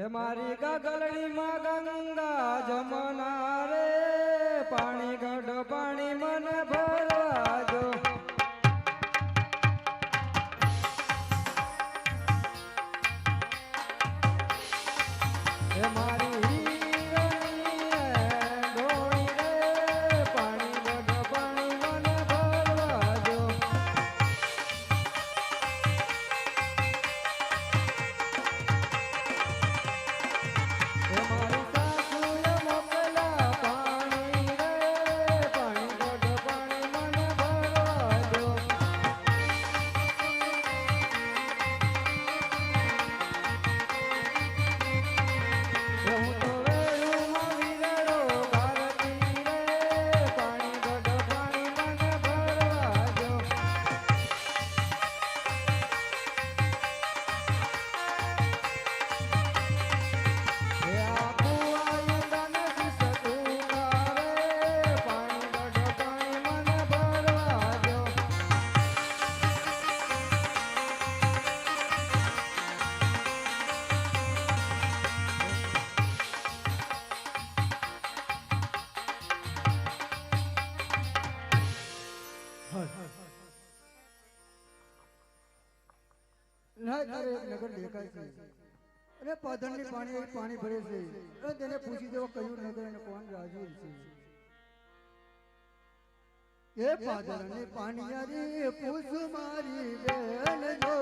હે મારી ગગલડી માં ગંગા જમના ના તારે નગર દેખાય છે. અને પાધણની પાણી પાણી ભરે છે. અને તેને પૂછી દેવો કયું નગર અને કોણ રાજવીર છે. એ પાધણની પાણી પૂછ મારી બેન જો.